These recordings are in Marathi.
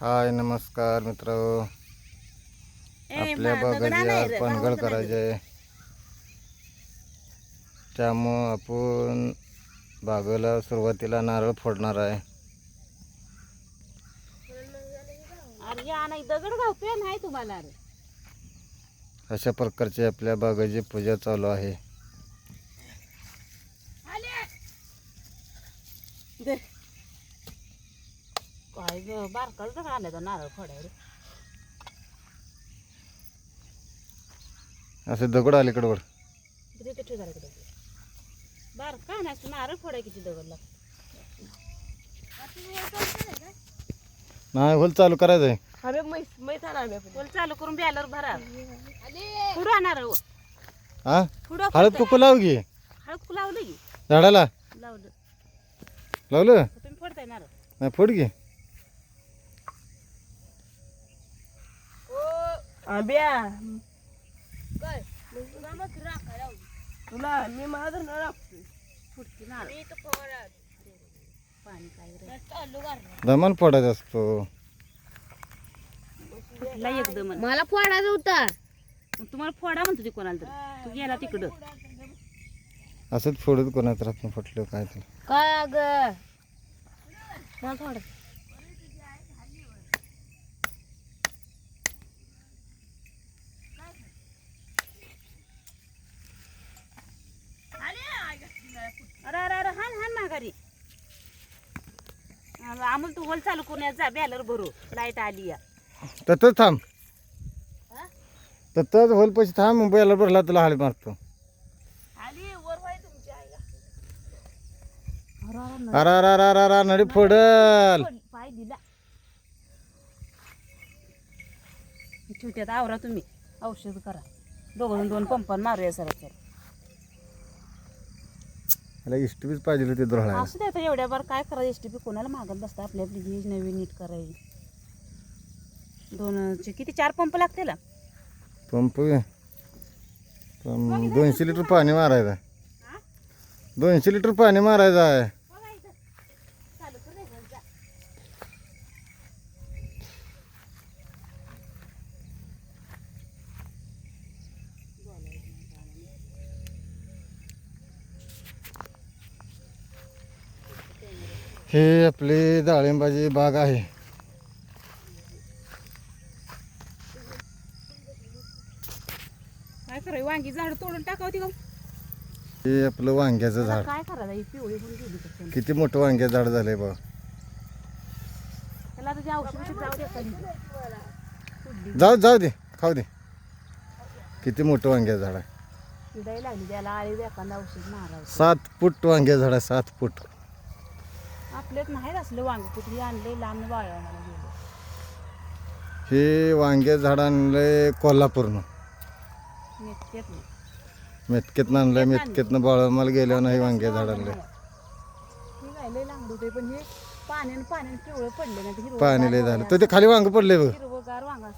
हाय नमस्कार मित्र. आपल्या बागाची आज पानगळ करायची. आहे त्यामुळं आपण बागेला सुरुवातीला नारळ फोडणार आहे. अशा प्रकारची आपल्या बागेची पूजा चालू आहे. काय ग बारकाच दगड आला तर नारळ फोडायला. असे दगड अलीकडे वर. तिथे जरा इकडे. बारका नाही नारळ फोडाय किती दगड लागतो नाही होल चालू करायचं आहे अरे मै मैत आला बोल चालू करून ब्यालर भरा. पुढं आणणार हो. हा पुढं हळद कुकू लाव की. हळद लावलं की? झाडाला. लावलं. लावलं? तुम्ही फोडताय नारळ? नाही फोड की. आंब्या तुला मी माझं न राखतोय फुटकी नारळ पाणी काय रे? दमान फोडायचा असतो. फुटला एकदम मला फोडायचा होता. मग तुम्हाला फोडा म्हणतो ते कोणाला तर. तू गेला तिकडं. असंच फोडत कोणाचं राहत फुटलं काय तर. काय ग? मला थोडं अरे अरे अरे हान हान माघारी अमोल तू होल चालू करून जा बॅलर भरू लाइट आली या. ततच थांब. ततच होल पैसे थांब मुंबईला भरला तुला हाळी मारतो. आली वर वाय तुमची आई. अरे अरे अरे अरे अरे नडी फोडल. पाय दिला. छोट्यात आवरा तुम्ही. औषध करा. दोघं दोन पंपान मारूया सर सर त्याला इष्टबीच पाहिजे होती धुळायला असू दे आता एवढ्या बार काय करायचं? एस टी पी कोणाला मागत बसता? आपली आपली घ्यायची नवीन नीट करायची. दोनचे किती? चार पंप लागते ना पंप दोनशे लिटर पाणी मारायचं. दोनशे लिटर पाणी मारायचं आहे. हे आपली डाळिंबाची बाग आहे. काय करायचं वांगी झाड तोडून टाकावती का हे आपलं वांग्याचं झाड. काय करायचं ही पिवळी पण गेली तर किती मोठं वांग्याचं झाड झालंय बघ. त्याला आता ते औषध जाऊ दे जाऊ जाऊ दे खाऊ दे. किती मोठं वांग्याचं झाड आहे. किडाई लागली त्याला आळी एखादा औषध मारायचं सात फूट वांग्याचं झाड आहे सात फूट. आपल्यात नाही असलं वांग कुठली आणले लांब मला गेलं. हे वांग्याचं झाड आणलंय कोल्हापूरनं. नेटकेत नाही मेतकेतनं आणलंय मेतकेतनं बाळमाला गेल्यावर नाही वांग्या झाड आणलंय. हे होते पण हे पाण्यानं पाण्यानं पिवळं पडले ना ते हिरवं पाणी लय झालं. तर ते खाली वांग पडले बघ. हिरवगार वांगा.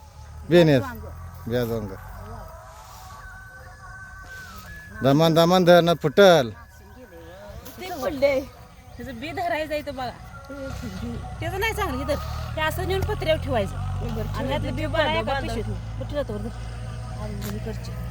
बेण्यात वांग. व्याज वांग. दमान दमान धरणं फुटल. ते पडले त्याचं बी धरायचं आहे बघा त्याचं नाही चांगलं इथं ते असं नेऊन पत्र्यावर ठेवायचं आणि बी बघा पिशवीत ठेवतो इकडचे